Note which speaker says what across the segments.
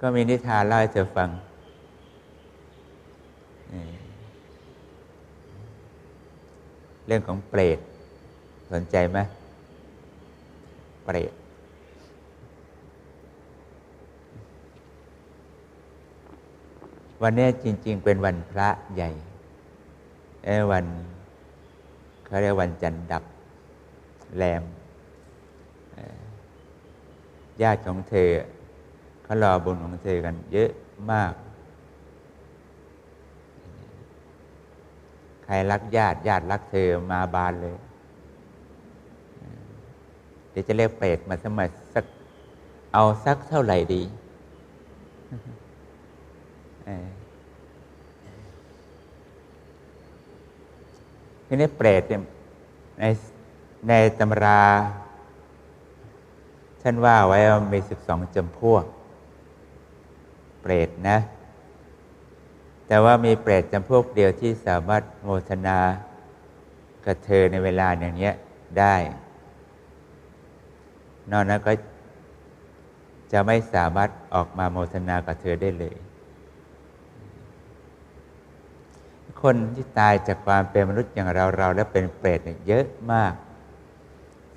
Speaker 1: ก็มีนิทานเล่าให้เธอฟัง เรื่องของเปรต สนใจไหมเปรตวันนี้จริง ๆ เป็นวันพระใหญ่เอวันเขาเรียกวันจันดับแรมญาติของเธอ เขารอบุญของเธอกันเยอะมาก ใครรักญาติญาติรักเธอมาบานเลย เดี๋ยวจะเรียกเปรตมาสมัยสัก เอาสักเท่าไหร่ดีทีนี้เปรตเนี่ยในในตำราท่านว่าไว้ว่ามีสิบสองจำพวก เปรตนะ แต่ว่ามีเปรตจำพวกเดียวที่สามารถโมทนากับเธอในเวลาอย่างนี้ได้ นอกนั้นก็จะไม่สามารถออกมาโมทนากับเธอได้เลย คนที่ตายจากความเป็นมนุษย์อย่างเราเราแล้วเป็นเปรตเนี่ยเยอะมาก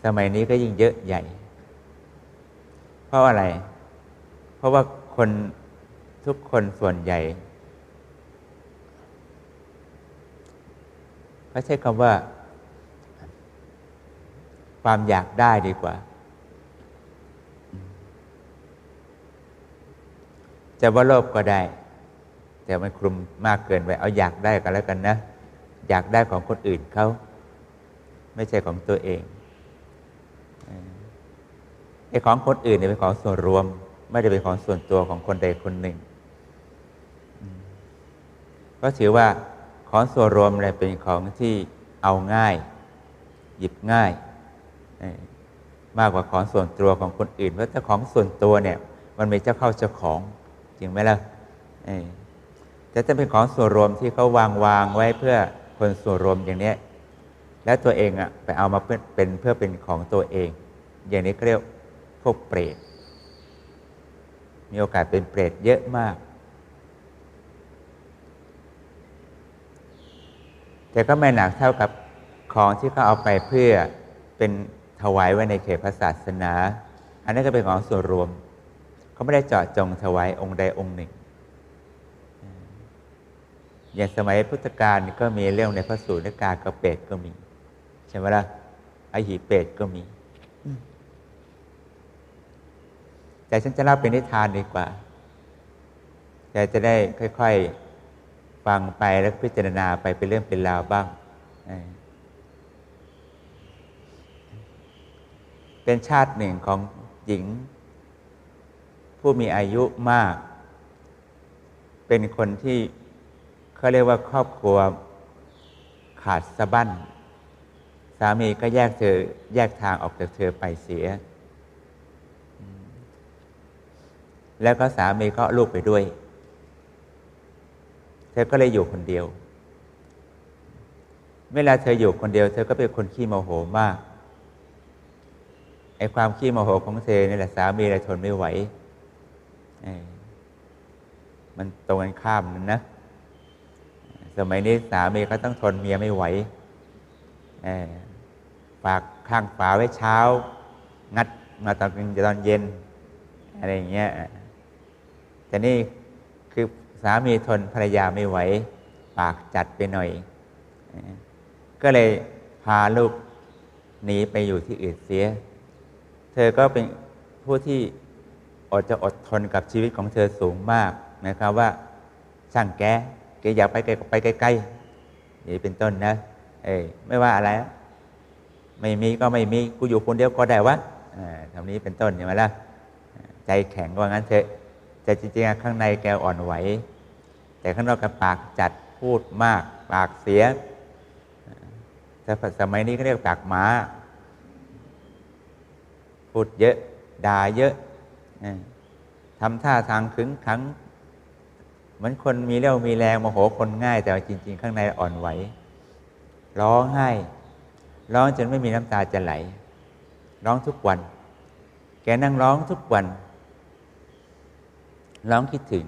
Speaker 1: สมัยนี้ก็ยิ่งเยอะใหญ่ เพราะอะไร เพราะว่าคน ทุกคนส่วนใหญ่เขาใช้คำว่า ความอยากได้ดีกว่า จะว่าโลภก็ได้ แต่มันคลุมมากเกินไป เอาอยากได้กันแล้วกันนะ อยากได้ของคนอื่นเขา ไม่ใช่ของตัวเองไอ้ของคนอื่นเนี่ยเป็นของส่วนรวม ไม่ได้เป็นของส่วนตัวของคนใดคนหนึ่ง ก็ถือว่าของส่วนรวมอะไรเป็นของที่เอาง่าย หยิบง่าย มากกว่าของส่วนตัวของคนอื่น เพราะถ้าของส่วนตัวเนี่ย มันมีเจ้าเข้าเจ้าของจริงไหมล่ะแต่ถ้าเป็นของส่วนรวมที่เขาวางวางไว้เพื่อคนส่วนรวมอย่างนี้แล้วตัวเองอะไปเอามาเพื่อเป็นเพื่อเป็นของตัวเอง อย่างนี้เรียกพวกเปรตมีโอกาสเป็นเปรตเยอะมาก แต่ก็ไม่หนักเท่ากับของที่เขาเอาไปเพื่อเป็นถวายไว้ในเขตพระศาสนา อันนี้ก็เป็นของส่วนรวม เขาไม่ได้เจาะจงถวายองค์ใดองค์หนึ่ง อย่างสมัยพุทธกาลก็มีเรื่องในพระสูตรกากระเป็ดก็มี ใช่ไหมล่ะไอหีเป็ดก็มี แต่ฉันจะเล่าเป็นนิทานดีกว่า แต่จะได้ค่อย ๆ ฟังไปแล้วพิจารณาไปเป็นเรื่องเป็นราวบ้าง เป็นชาติหนึ่งของหญิง ผู้มีอายุมาก เป็นคนที่เขาเรียกว่าครอบครัวขาดสะบั้น สามีก็แยกเธอแยกทางออกจากเธอไปเสีย แล้วก็สามีก็ลูกไปด้วย ธอก็เลยอยู่คนเดียว เวลาเธออยู่คนเดียว เธอก็เป็นคนขี้โมโหมาก ไอ้ความขี้โมโหของเธอนี่แหละสามีเลยทนไม่ไหว มันตรงกันข้ามนั่นนะ สมัยนี้สามีก็ต้องทนเมียไม่ไหว ฝากข้างฝาไว้เช้า งัดมาตอนตอนเย็น อะไรอย่างเงี้ย แต่นี่ สามีทนภรรยาไม่ไหว ปากจัดไปหน่อย ก็เลยพาลูกหนีไปอยู่ที่อื่นเสีย เธอก็เป็นผู้ที่อดจะอดทนกับชีวิตของเธอสูงมากนะครับว่าช่างแกแกอยากไปไกลไปใกล้ๆนี่เป็นต้นนะ เอ้ยไม่ว่าอะไร ไม่มีก็ไม่มีกูอยู่คนเดียวก็ได้วะทำนี้เป็นต้นใช่ไหมล่ะ ใจแข็งว่างั้นเถอะ แต่จริงๆข้างในแกอ่อนไหว แต่ข้างนอกแกปากจัดพูดมาก ปากเสียแต่สมัยนี้ก็เรียกปากหมาพูดเยอะ ด่าเยอะทำท่าทางขึงขังเหมือนคนมีเรี่ยวมีแรงโมโหคนง่าย แต่จริง ๆ ข้างในอ่อนไหว ร้องไห้ ร้องจนไม่มีน้ำตาจะไหล ร้องทุกวัน แกนั่งร้องทุกวัน ร้องคิดถึง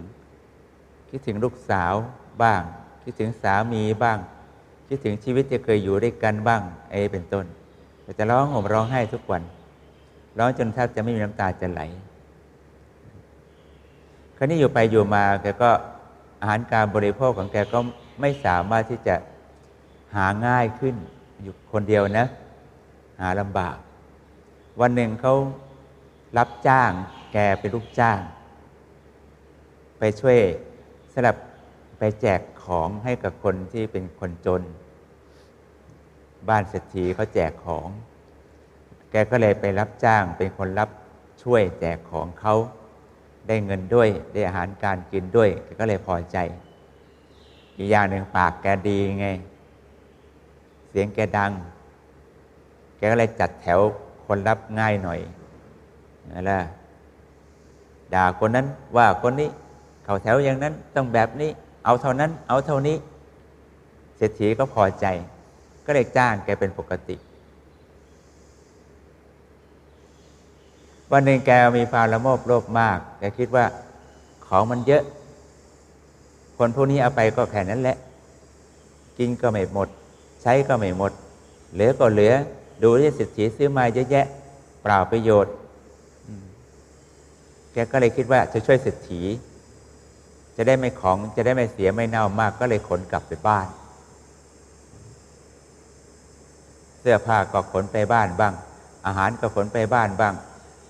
Speaker 1: คิดถึงลูกสาวบ้าง คิดถึงสามีบ้าง คิดถึงชีวิตที่เคยอยู่ด้วยกันบ้างเอเป็นต้นแต่จะร้องห่มร้องไห้ทุกวันร้องจนแทบจะไม่มีน้ำตาจะไหลคราวนี้อยู่ไปอยู่มาแกก็อาหารการบริโภคของแกก็ไม่สามารถที่จะหาง่ายขึ้น อยู่คนเดียวนะ หาลำบาก วันหนึ่งเขารับจ้าง แกเป็นลูกจ้าง ไปช่วยสลับไปแจกของให้กับคนที่เป็นคนจน บ้านเศรษฐีเขาแจกของ แกก็เลยไปรับจ้างเป็นคนรับช่วยแจกของเขาได้เงินด้วยได้อาหารการกินด้วยแกก็เลยพอใจ อีกอย่างหนึ่งปากแกดีไง เสียงแกดัง แกก็เลยจัดแถวคนรับง่ายหน่อยนั่นแหละด่าคนนั้นว่าคนนี้ เขาแถวอย่างนั้นต้องแบบนี้ เอาเท่านั้น เอาเท่านี้ เศรษฐีก็พอใจ ก็เลยจ้างแกเป็นปกติ วันหนึ่งแกมีความละโมบโลภมาก แกคิดว่าของมันเยอะ คนพวกนี้เอาไปก็แค่นั้นแหละ กินก็ไม่หมด ใช้ก็ไม่หมด เหลือก็เหลือ ดูที่สิทธิซื้อมาเยอะแยะ เปล่าประโยชน์ แกก็เลยคิดว่าจะช่วยเศรษฐี จะได้ไม่ของจะได้ไม่เสียไม่เน่ามากก็เลยขนกลับไปบ้าน เสื้อผ้าก็ขนไปบ้านบ้าง อาหารก็ขนไปบ้านบ้าง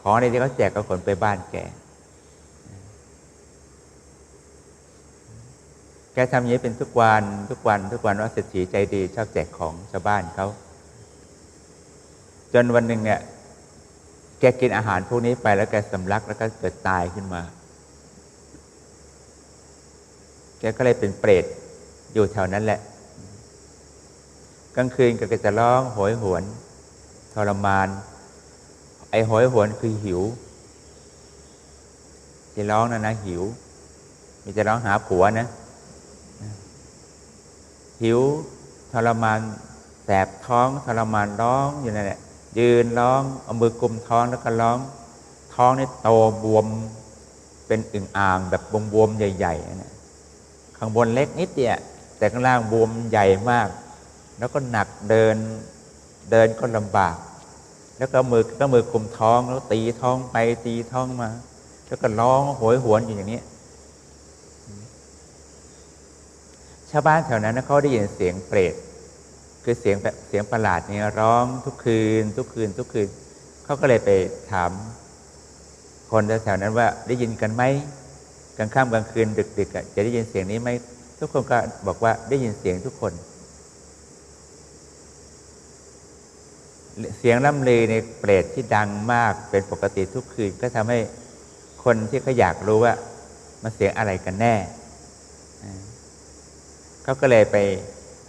Speaker 1: ของอะไรที่เขาแจกก็ขนไปบ้านแกแกทำอย่างนี้เป็นทุกวันทุกวันทุกวันว่าเศรษฐีใจดีชอบแจกของชาวบ้านเขาจนวันหนึ่งเนี่ยแกกินอาหารพวกนี้ไปแล้วแกสำลักแล้วก็เกิดตายขึ้นมา แกก็เลยเป็นเปรตอยู่แถวนั้นแหละ กลางคืนก็จะร้องโหยหวนทรมาน ไอ้โหยหวนคือหิวที่ร้องนะนะหิวมีจะร้องหาผัวนะ หิวทรมานแสบท้องทรมานร้องอยู่นั่นแหละยืนร้องเอามือกุมท้องแล้วก็ร้อง ท้องนี่โตบวมเป็นอึ่งอ่างแบบบวมๆใหญ่ๆนะ ข้างบนเล็กนิดเดียวแต่ข้างล่างบวมใหญ่มาก แล้วก็หนักเดินเดินก็ลำบาก แล้วก็มือก็มือกุมท้องแล้วตีท้องไปตีท้องมา แล้วก็ร้องโหยหวนอยู่อย่างนี้ชาวบ้านแถวนั้นเขาได้ยินเสียงเปรตคือเสียงแบบเสียงประหลาดนี้ร้องทุกคืน ทุกคืน ทุกคืนเขาก็เลยไปถาม คนแถวนั้นว่าได้ยินกันไหม กลางค่ำกลางคืนดึกๆจะได้ยินเสียงนี้ไหมทุกคนก็บอกว่าได้ยินเสียงทุกคน เสียงล่ำลือในเปรตที่ดังมากเป็นปกติทุกคืนก็ทำให้คนที่เขาอยากรู้ว่ามันเสียงอะไรกันแน่เขาก็เลยไป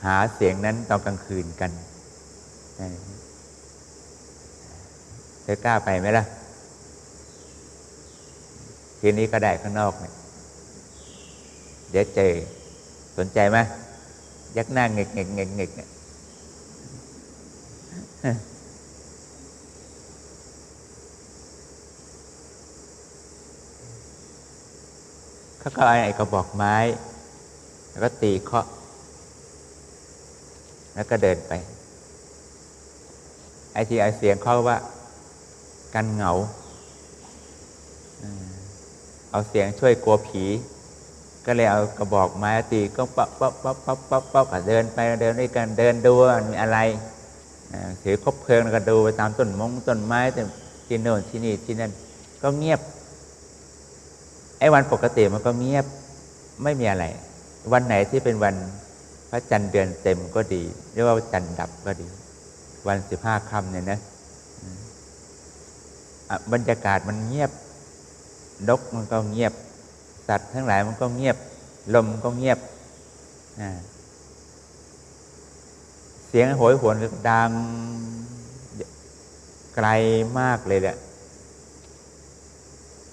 Speaker 1: หาเสียงนั้นตอนกลางคืนกันเธอกล้าไปไหมล่ะคืนนี้ก็ได้ข้างนอกเนี่ย เดี๋ยวเจอ สนใจไหมยักหน้าเงกเงกเงกเงกเนี่ยเขาก็เอาไอ้กระบอกไม้ แล้วก็ตีเคาะ แล้วก็เดินไป ไอ้ที่ไอ้เสียงเขาว่า กันเหงา เอาเสียงช่วยกลัวผี ก็เลยเอากระบอกไม้ตีก็ปั๊บปั๊บปั๊บปั๊บปั๊บปั๊บเดินไปเดินด้วยกันเดินดูมีอะไรถือคบเพลิงก็ดูไปตามต้นมงต้นไม้ที่โน่นที่นี่ที่นั่นก็เงียบไอ้วันปกติมันก็เงียบไม่มีอะไร วันไหนที่เป็นวันพระจันทร์เดือนเต็มก็ดีเรียกว่าจันทร์ดับก็ดี วันสิบห้าค่ำเนี่ยนะบรรยากาศมันเงียบนกมันก็เงียบ สัตว์ทั้งหลายมันก็เงียบ ลมก็เงียบ เสียงโหยหวนดังไกลมากเลยแหละ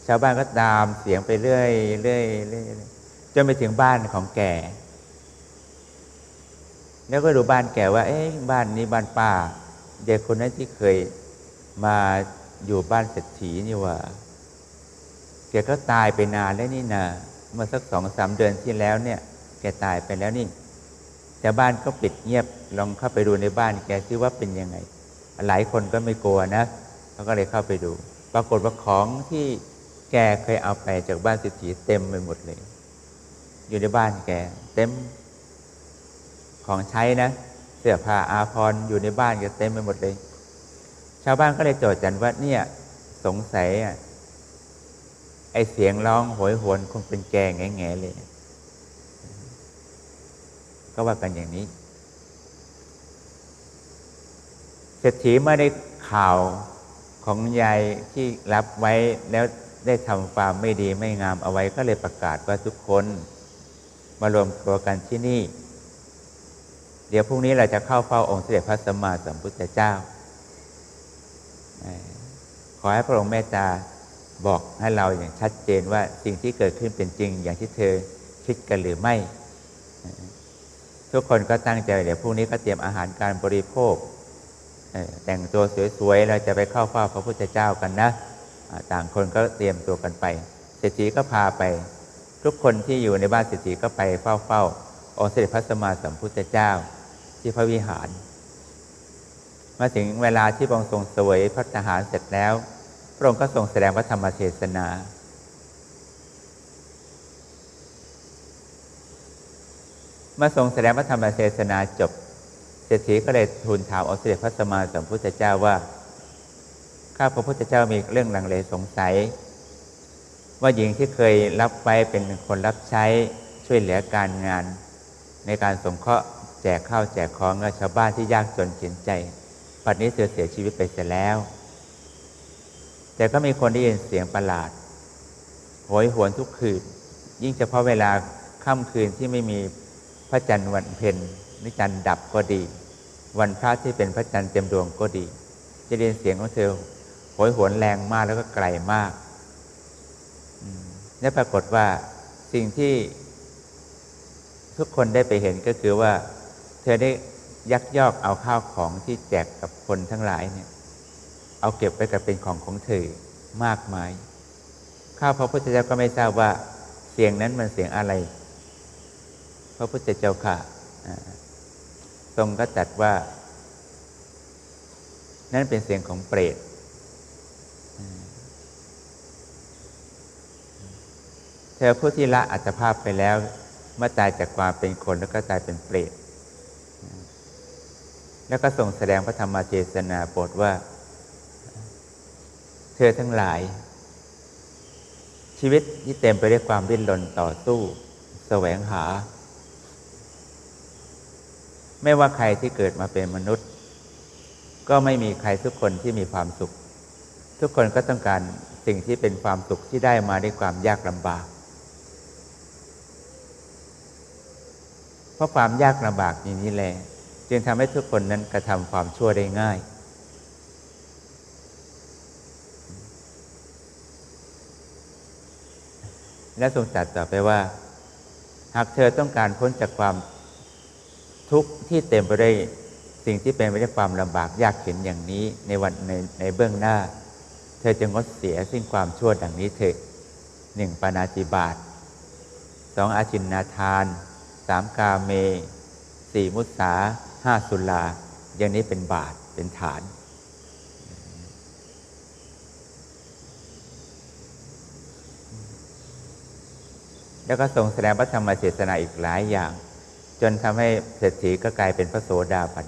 Speaker 1: ชาวบ้านก็ตามเสียงไปเรื่อยเรื่อยเรื่อยจนไปถึงบ้านของแกแล้วก็ดูบ้านแกว่า เอ๊ะบ้านนี้บ้านป้า เด็กคนนั้นที่เคยมาอยู่บ้านเศรษฐีนี่ว่า กก็ตายไปนานแล้วนี่นาเมื่อสักสองสามเดือนที่แล้วเนี่ย แกตายไปแล้วนี่แต่บ้านก็ปิดเงียบลองเข้าไปดูในบ้านแกซิว่าเป็นยังไง หลายคนก็ไม่กลัวนะเขาก็เลยเข้าไปดู ปรากฏว่าของที่แกเคยเอาไปจากบ้านสิทธิเต็มไปหมดเลย อยู่ในบ้านแกเต็มของใช้นะเสื้อผ้าอาภรณ์อยู่ในบ้านแกเต็มไปหมดเลย ชาวบ้านก็เลยโจทย์กันว่าเนี่ยสงสัยอะ อเสียงร้องโหยหวนคงเป็นแกง่แง่เลย ก็ว่ากันอย่างนี้เศรษฐีเมื่อได้ข่าวของยายที่รับไว้แล้วได้ทำความไม่ดีไม่งามเอาไว้ก็เลยประกาศว่าทุกคนมารวมตัวกันที่นี่ เดี๋ยวพรุ่งนี้เราจะเข้าเฝ้าองค์เสด็จพระสัมมาสัมพุทธเจ้า ขอให้พระองค์เมตตา บอกให้เราอย่างชัดเจนว่าสิ่งที่เกิดขึ้นเป็นจริง อย่างที่เธอคิดกันหรือไม่ ทุกคนก็ตั้งใจเดี๋ยวพรุ่งนี้ก็เตรียมอาหารการบริโภคแต่งตัวสวยๆเราจะไปเข้าเฝ้าพระพุทธเจ้ากันนะต่างคนก็เตรียมตัวกันไปเศรษฐีก็พาไป ทุกคนที่อยู่ในบ้านเศรษฐีก็ไปเฝ้าเฝ้าองค์เสด็จพระสัมมาสัมพุทธเจ้าที่พระวิหาร มาถึงเวลาที่พระองค์ทรงเสวยพระทหารเสร็จแล้ว พระองค์ก็ทรงแสดงพระธรรมเทศนา เมื่อทรงแสดงพระธรรมเทศนาจบเศรษฐีก็เลยทูลถามองค์เสด็จพระสัมมาสัมพุทธเจ้าว่า ข้าพระพุทธเจ้ามีเรื่องลังเลสงสัย ว่าหญิงที่เคยรับไว้เป็นคนรับใช้ช่วยเหลือการงาน ในการสงเคราะห์แจกข้าวแจกของกับชาวบ้านที่ยากจนเขียนใจปัจจุบันเธอเสียชีวิตไปเสียแล้ว แต่ก็มีคนได้ยินเสียงประหลาดโหยหวนทุกคืน ยิ่งเฉพาะเวลาค่ำคืนที่ไม่มีพระจันทร์วันเพ็ญนิจันทร์ดับก็ดี วันพระที่เป็นพระจันทร์เต็มดวงก็ดี จะได้ยินเสียงของเธอโหยหวนแรงมากแล้วก็ไกลมากอืมและปรากฏว่าสิ่งที่ทุกคนได้ไปเห็นก็คือว่า เธอได้ยักยอกเอาข้าวของที่แจกกับคนทั้งหลายเนี่ย เอาเก็บไว้กับเป็นของของเธอมากมายข้าพระพุทธเจ้าก็ไม่ทราบว่าเสียงนั้นมันเสียงอะไร พระพุทธเจ้าค่ะทรงก็ตัดว่า นั่นเป็นเสียงของเปรตเธอผู้ที่ละอัตภาพไปแล้ว เมื่อตายจากความเป็นคนแล้วก็ตายเป็นเปรตแล้วก็ส่งแสดงพระธรรมเทศนาโปรดว่า เธอทั้งหลาย ชีวิตที่เต็มไปด้วยความดิ้นรนต่อสู้แสวงหา ไม่ว่าใครที่เกิดมาเป็นมนุษย์ ก็ไม่มีใครทุกคนที่มีความสุข ทุกคนก็ต้องการสิ่งที่เป็นความสุขที่ได้มาด้วยความยากลำบาก เพราะความยากลำบากอย่างนี้แหละจึงทำให้ทุกคนนั้นกระทำความชั่วได้ง่าย และทรงตรัสต่อไปว่า หากเธอต้องการพ้นจากความทุกข์ที่เต็มไปด้วยสิ่งที่เป็นไปด้วยความลำบากยากเข็นอย่างนี้ในวันในในเบื้องหน้า เธอจะงดเสียซึ่งความชั่วดังนี้เถิดหนึ่งปานาติบาตสองอาชินนาทานสามกาเมสี่มุสาห้าสุลาอย่างนี้เป็นบาทเป็นฐาน แล้วก็ทรงแสดงพระธรรมเทศนาอีกหลายอย่าง จนทำให้เศรษฐีก็กลายเป็นพระโสดาบัน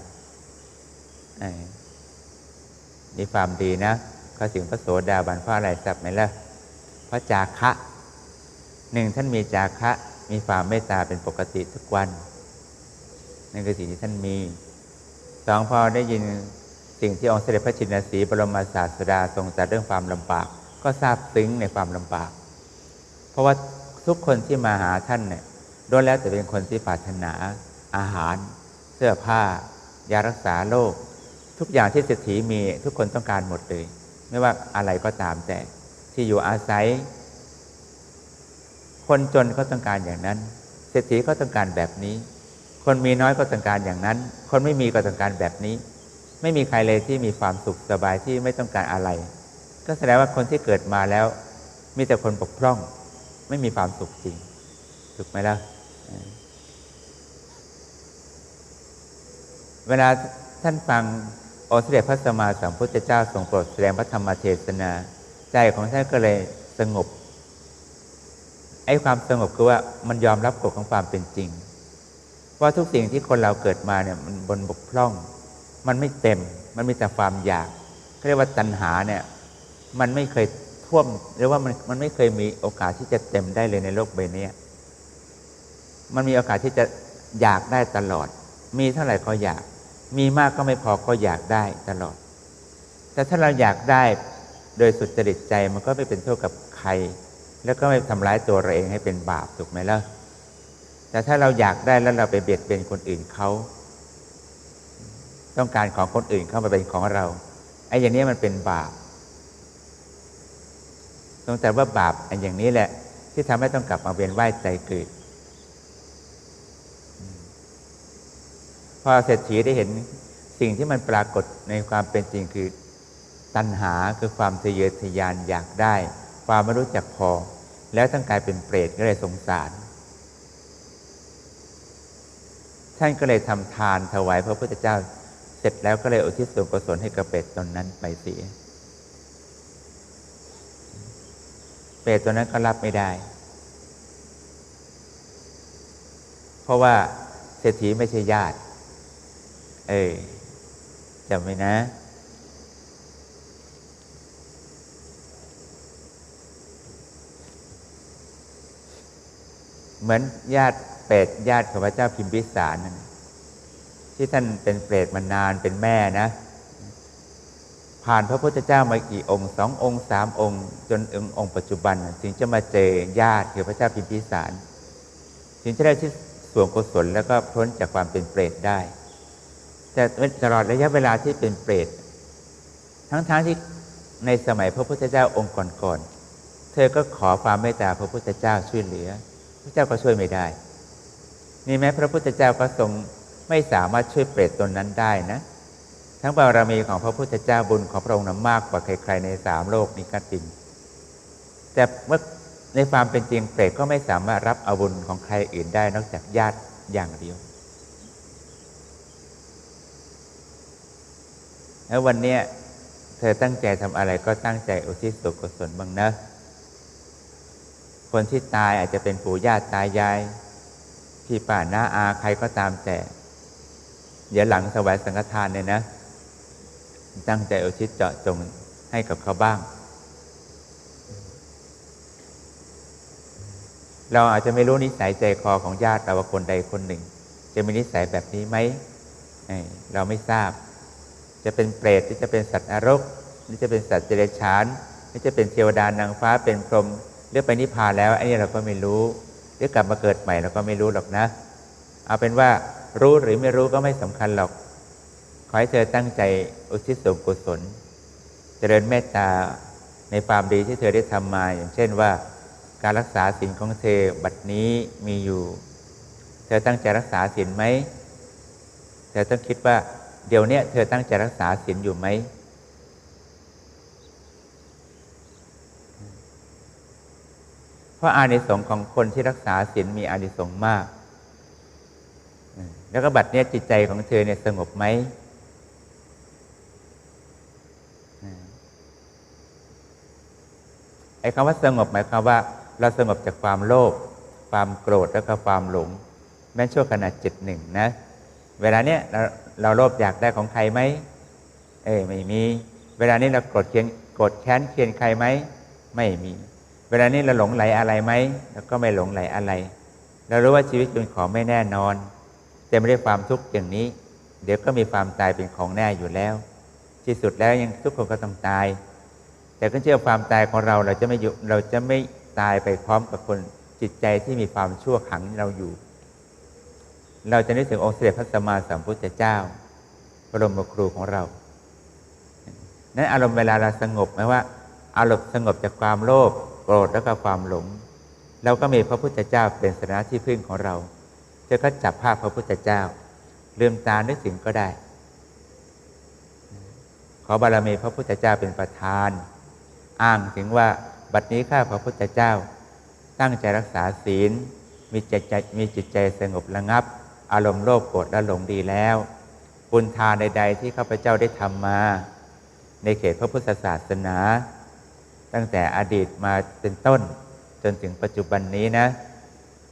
Speaker 1: นี่ความดีนะเขาถึงพระโสดาบันเพราะอะไรทราบไหมล่ะเพราะจาคะหนึ่งท่านมีจาคะมีความเมตตาเป็นปกติทุกวันนั่นคือสิ่งที่ท่านมีสองพอได้ยินสิ่งที่องค์เสด็จพระชินสีบรมศาสดาทรงตรัสเรื่องความลำบาก ก็ทราบซึ้งในความลำบาก เพราะว่า ทุกคนที่มาหาท่านเนี่ยล้วนแล้วแต่เป็นคนที่ปรารถนาอาหาร เสื้อผ้า ยารักษาโรคทุกอย่างที่เศรษฐีมีทุกคนต้องการหมดเลย ไม่ว่าอะไรก็ตามแต่ที่อยู่อาศัย คนจนก็ต้องการอย่างนั้น เศรษฐีก็ต้องการแบบนี้ คนมีน้อยก็ต้องการอย่างนั้น คนไม่มีก็ต้องการแบบนี้ ไม่มีใครเลยที่มีความสุขสบายที่ไม่ต้องการอะไร ก็แสดงว่าคนที่เกิดมาแล้ว มีแต่คนปกพร่อง ไม่มีความสุขจริง ถูกไหมล่ะเวลาท่านฟังองค์เสด็จพระสมมาสัมพุทธเจ้าทรงโปรดแสดงพระธรรมเทศนา ใจของท่านก็เลยสงบไอ้ความสงบคือว่ามันยอมรับกฎของความเป็นจริง ว่าทุกสิ่งที่คนเราเกิดมาเนี่ยมันบนบกพร่อง มันไม่เต็ม มันมีแต่ความอยากเรียกว่าตัณหาเนี่ย มันไม่เคย ท่วมหรือว่ามันมันไม่เคยมีโอกาสที่จะเต็มได้เลยในโลกใบนี้มันมีโอกาสที่จะอยากได้ตลอด มีเท่าไหร่ก็อยาก มีมากก็ไม่พอก็อยากได้ตลอด แต่ถ้าเราอยากได้โดยสุดจริตใจมันก็ไม่เป็นโทษกับใคร แล้วก็ไม่ทำร้ายตัวเราเองให้เป็นบาปถูกไหมล่ะแต่ถ้าเราอยากได้แล้วเราไปเบียดเบียนคนอื่นเขาต้องการของคนอื่นเข้ามาเป็นของเราไอ้อย่างนี้มันเป็นบาป ตรงแต่ว่าบาปอันอย่างนี้แหละ ที่ทำให้ต้องกลับมาเวียนว่ายใจเกิดพอเศรษฐีได้เห็นสิ่งที่มันปรากฏในความเป็นจริงคือตัณหาคือความทะเยอทะยานอยากได้ ความไม่รู้จักพอ แล้วทั้งกลายเป็นเปรตก็เลยสงสาร ท่านก็เลยทำทานถวายพระพุทธเจ้า เสร็จแล้วก็เลยอุทิศส่วนกุศลให้กับเปรตตนนั้นไปเสีย เป รตตัวนั้นก็รับไม่ได้ เพราะว่าเศรษฐีไม่ใช่ญาติ เออจำไว้นะ เหมือนญาติเปรตญาติของพระเจ้าพิมพิสารนั่นที่ท่านเป็นเปรตมานานเป็นแม่นะ ผ่านพระพุทธเจ้ามากี่องค์สององค์สามองค์ จนององค์ปัจจุบันถึงจะมาเจอญาติคือพระเจ้าพิมพิสารถึงจะได้ที่ส่วนกุศลแล้วก็พ้นจากความเป็นเปรตได้ แต่ตลอดระยะเวลาที่เป็นเปรตทั้งๆทที่ในสมัยพระพุทธเจ้าองค์ก่อนๆเธอก็ขอความเมตตาพระพุทธเจ้าช่วยเหลือ พระเจ้าก็ช่วยไม่ได้ นี่แม้พระพุทธเจ้าก็ทรงไม่สามารถช่วยเปรตตนนั้นได้นะ ทั้งบารมีของพระพุทธเจ้าบุญของพระองค์นั้นมากกว่าใครๆในสามโลกนี้ก็จริง แต่เมื่อในความเป็นจริงเปรตก็ไม่สามารถรับอาบุญของใครอื่นได้นอกจากญาติอย่างเดียวแล้ววันเนี้ยเธอตั้งใจทำอะไรก็ตั้งใจอุทิศส่วนกุศลบ้างนะ คนที่ตายอาจจะเป็นปู่ย่าตายายพี่ป้าน้าอาใครก็ตามแต่ เดี๋ยวหลังสวายสังฆทานเนี่ยนะ ตั้งใจอุทิศเจาะจงให้กับเขาบ้าง เราอาจจะไม่รู้นิสัยใจคอของญาติเราว่าคนใดคนหนึ่ง จะมีนิสัยแบบนี้ไหมเราไม่ทราบ จะเป็นเปรตหรือจะเป็นสัตว์นรกหรือจะเป็นสัตว์เจริญชานหรือจะเป็นเทวดานางฟ้าเป็นพรหมหรือไปนิพพานแล้วอันนี้เราก็ไม่รู้หรือกลับมาเกิดใหม่เราก็ไม่รู้หรอกนะ เอาเป็นว่ารู้หรือไม่รู้ก็ไม่สำคัญหรอก ขอให้เธอตั้งใจอุทิศส่วนกุศล เจริญเมตตาในความดีที่เธอได้ทำมา อย่างเช่นว่า การรักษาศีลของเธอบัดนี้มีอยู่ เธอตั้งใจรักษาศีลไหม เธอต้องคิดว่า เดี๋ยวนี้เธอตั้งใจรักษาศีลอยู่ไหม เพราะอานิสงส์ของคนที่รักษาศีลมีอานิสงส์มาก แล้วก็บัดเนี้ยจิตใจของเธอเนี่ยสงบไหม ไอ้คำว่าสงบหมายความว่า เราสงบจากความโลภความโกรธแล้วก็ความหลง แม้ชั่วขณะจิตหนึ่งนะ เวลาเนี้ยเราเราโลภอยากได้ของใครไหมเอ้ยไม่มี เวลานี้เราโกรธเคียนโกรธแค้นเคียนใครไหมไม่มี เวลานี้เราหลงไหลอะไรไหมเราก็ไม่หลงไหลอะไร เรารู้ว่าชีวิตเป็นของไม่แน่นอนเต็มไปด้วยความทุกข์อย่างนี้ เดี๋ยวก็มีความตายเป็นของแน่อยู่แล้ว ที่สุดแล้วยังทุกคนก็ต้องตาย แต่ก็เชื่อความตายของเราเราจะไม่อยู่เราจะไม่ตายไปพร้อมกับคนจิตใจที่มีความชั่วขังเราอยู่ เราจะนึกถึงองค์เสด็จพระสัมมาสัมพุทธเจ้าบรมครูของเรานั้นอารมณ์เวลาเราสงบไหมว่า อารมณ์สงบจากความโลภโกรธแล้วก็ความหลง เราก็มีพระพุทธเจ้าเป็นสนะที่พึ่งของเราเธอก็จับภาพพระพุทธเจ้าลืมตานึกถึงก็ได้ ขอบารมีพระพุทธเจ้าเป็นประธาน อ้างถึงว่าบัดนี้ข้าพระพุทธเจ้า ตั้งใจรักษาศีล มีจิตใจมีจิตใจสงบระงับ อารมณ์โลภโกรธและหลงดีแล้ว บุญทานใด ๆ ที่ข้าพเจ้าได้ทำมา ในเขตพระพุทธศาสนา ตั้งแต่อดีตมาเป็นต้น จนถึงปัจจุบันนี้นะ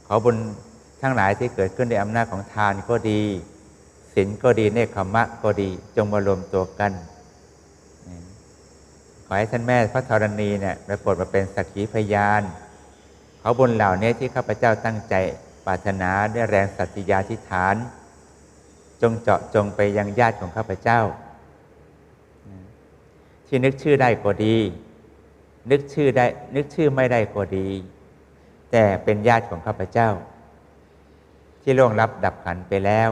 Speaker 1: ขอบุญทั้งหลายที่เกิดขึ้นในอำนาจของทานก็ดีศีลก็ดีเนคขมะก็ดีจงมารวมตัวกัน ขอให้ท่านแม่พระธรณีเนี่ยปรากฏมาเป็นสักขีพยาน เขาบุญเหล่านี้ที่ข้าพเจ้าตั้งใจปรารถนาด้วยแรงสัตยาธิฐาน จงเจาะจงไปยังญาติของข้าพเจ้า ที่นึกชื่อได้ก็ดี นึกชื่อได้นึกชื่อไม่ได้ก็ดี แต่เป็นญาติของข้าพเจ้า ที่ล่วงรับดับขันไปแล้ว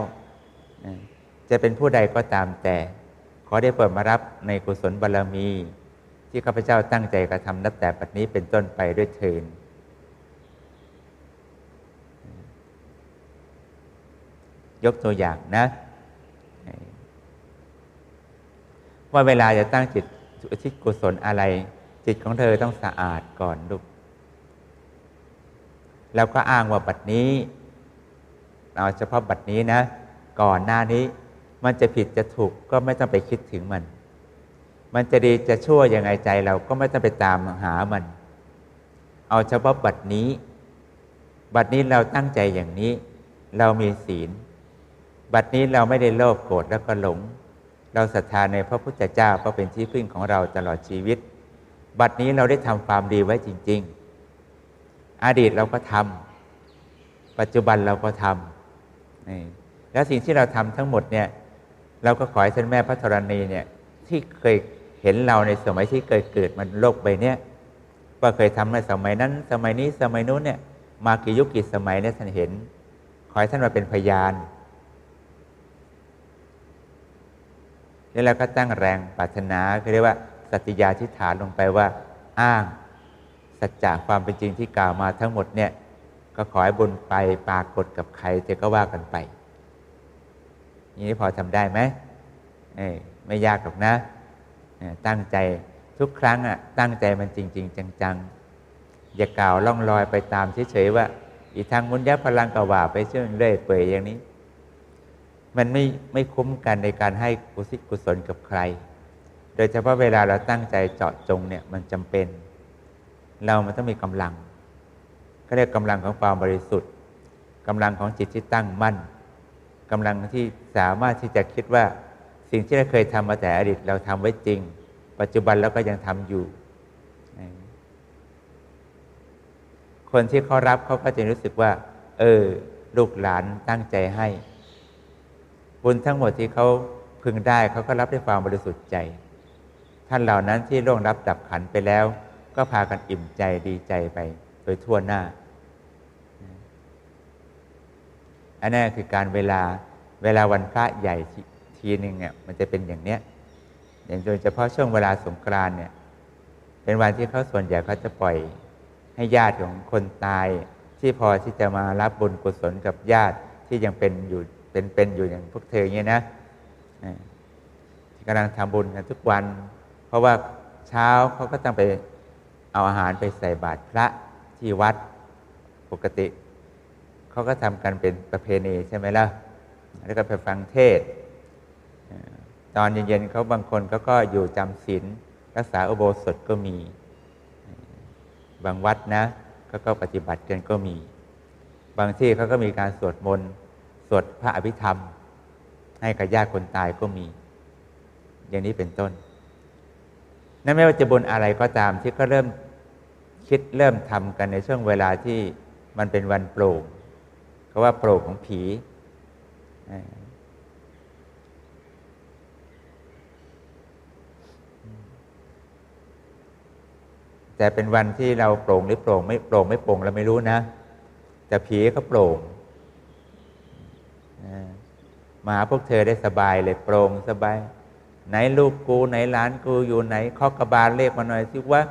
Speaker 1: จะเป็นผู้ใดก็ตามแต่ ขอได้เปิดมารับในกุศลบารรมี ที่ข้าพเจ้าตั้งใจกระทำนับแต่ปัจนี้เป็นต้นไปด้วยเทินยกตัวอย่างนะ ว่าเวลาจะตั้งจิตอุทิศกุศลอะไร จิตของเธอต้องสะอาดก่อนลูกแล้วก็อ้างว่าบัดนี้เอาเฉพาะบัดนี้นะ ก่อนหน้านี้ มันจะผิดจะถูกก็ไม่ต้องไปคิดถึงมัน มันจะดีจะชั่วยังไงใจเราก็ไม่ต้องไปตามหามัน เอาเฉพาะบัดนี้ บัดนี้เราตั้งใจอย่างนี้ เรามีศีล บัดนี้เราไม่ได้โลภโกรธแล้วก็หลง เราศรัทธาในพระพุทธเจ้าก็เป็นที่พึ่งของเราตลอดชีวิต บัดนี้เราได้ทำความดีไว้จริง ๆ อดีตเราก็ทำปัจจุบันเราก็ทำแล้วสิ่งที่เราทำทั้งหมดเนี่ยเราก็ขอให้ท่านแม่พระธรณีเนี่ยที่เคย เห็นเราในสมัยที่เคยเกิดมันโลกใบนี้ว่าเคยทำในสมัยนั้น สมัยนี้สมัยนู้นเนี่ยมากี่ยุคกี่สมัยเนี่ยท่านเห็น ขอให้ท่านมาเป็นพยาน แล้วเราก็ตั้งแรงปรารถนาคือเรียกว่าสัตยาธิฐานลงไปว่า อ้าง สัจจะความเป็นจริงที่กล่าวมาทั้งหมดเนี่ยก็ขอให้บุญไปปรากฏกับใครเธอก็ว่ากันไปนี้พอทำได้ไหมไม่ยากหรอกนะ ตั้งใจทุกครั้งอะตั้งใจมันจริง ๆ จังๆ อย่ากล่าวล่องลอยไปตามเฉยๆว่า อีทางมุนยะพลังกว่าไปเชื่อเรื่อยเปื่อยอย่างนี้ มันไม่ไม่คุ้มกันในการให้กุศลกุศลกับใคร โดยเฉพาะเวลาเราตั้งใจเจาะจงเนี่ยมันจำเป็น เรามันต้องมีกำลัง ก็เรียกกำลังของความบริสุทธิ์กำลังของจิตที่ตั้งมั่นกำลังที่สามารถที่จะคิดว่า สิ่งที่เราเคยทำมาแต่อดีตเราทำไว้จริง ปัจจุบันเราก็ยังทำอยู่ คนที่เขารับเขาก็จะรู้สึกว่า เออ ลูกหลานตั้งใจให้ บุญทั้งหมดที่เขาพึงได้เขาก็รับด้วยความบริสุทธิ์ใจ ท่านเหล่านั้นที่ร่วงรับดับขันไปแล้ว ก็พากันอิ่มใจดีใจไป โดยทั่วหน้าอันนั้นคือการเวลาเวลาวันพระใหญ่ ทีหนึ่งเนี่ยมันจะเป็นอย่างเนี้ยอย่างโดยเฉพาะช่วงเวลาสงกรานเนี่ย เป็นวันที่เขาส่วนใหญ่เขาจะปล่อยให้ญาติของคนตาย ที่พอที่จะมารับบุญกุศลกับญาติที่ยังเป็นอยู่เป็นเป็นอยู่อย่างพวกเธออย่างเงี้ยนะที่กำลังทำบุญกันทุกวัน เพราะว่าเช้าเขาก็ต้องไปเอาอาหารไปใส่บาตรพระที่วัดปกติ เขาก็ทำกันเป็นประเพณีใช่ไหมล่ะแล้วก็ไปฟังเทศ ตอนเย็นๆเขาบางคนเขาก็อยู่จำศีลรักษาอุโบสถก็มี บางวัดนะเขาก็ปฏิบัติกันก็มี บางที่เขาก็มีการสวดมนต์สวดพระอภิธรรม ให้กับญาติคนตายก็มี อย่างนี้เป็นต้น นั่นไม่ว่าจะบุญอะไรก็ตามที่ก็เริ่มคิดเริ่มทำกันในช่วงเวลาที่มันเป็นวันโปร่งเขาว่าโปร่งของผี แต่เป็นวันที่เราโปร่งหรือโปร่งไม่โปร่งไม่โปร่งเราไม่รู้นะ แต่ผีเขาโปร่งมาพวกเธอได้สบายเลยโปร่งสบาย ไหนลูกกูไหนหลานกูอยู่ไหนเคาะกระบาลเรียกมาหน่อยสิว่า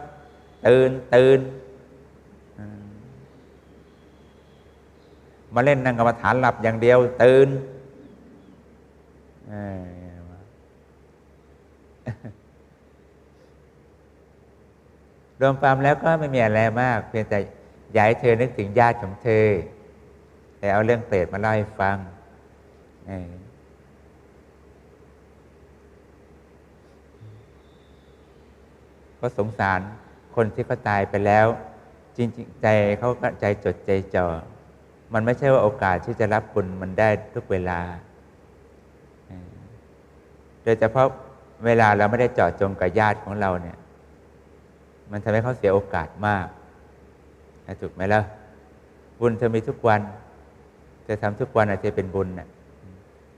Speaker 1: ตื่นตื่นมาเล่นนั่งกรรมฐานหลับอย่างเดียว ตื่น รวมความแล้วก็ไม่มีอะไรมาก เพียงแต่อยากให้เธอนึกถึงญาติของเธอ แต่เอาเรื่องเปรตมาเล่าให้ฟังก็สงสารคนที่เขาตายไปแล้ว จริง ๆ ใจเขาก็ใจจดใจจ่อมันไม่ใช่ว่าโอกาสที่จะรับบุญมันได้ทุกเวลา โดยเฉพาะเวลาเราไม่ได้เจาะจงกับญาติของเราเนี่ย มันทำให้เขาเสียโอกาสมากนะถูกไหมล่ะบุญเธอมีทุกวันเธอทำทุกวันอาจจะเป็นบุญน่ะ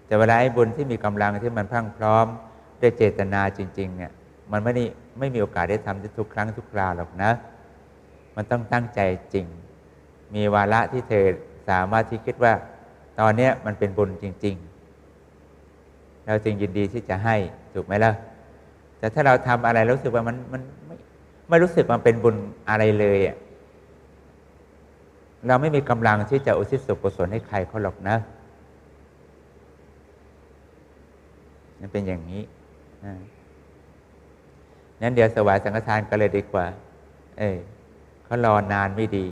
Speaker 1: แต่เวลาไอ้บุญที่มีกำลังที่มันพรั่งพร้อมด้วยเจตนาจริง ๆ เนี่ย มันไม่ได้ไม่มีโอกาสได้ทำได้ทุกครั้งทุกคราหรอกนะ มันต้องตั้งใจจริง มีวาระที่เธอสามารถที่คิดว่า ตอนนี้มันเป็นบุญจริง ๆ เราจึงยินดีที่จะให้ถูกไหมล่ะแต่ถ้าเราทำอะไรรู้สึกว่ามันมัน ไม่รู้สึกมันเป็นบุญอะไรเลยอะเราไม่มีกำลังที่จะอุทิศส่วนกุศลให้ใครเขาหรอกนะนั่นเป็นอย่างนี้นะนั้นเดี๋ยวสวายสังฆทานกันเลยดีกว่า เออเขารอนานไม่ดี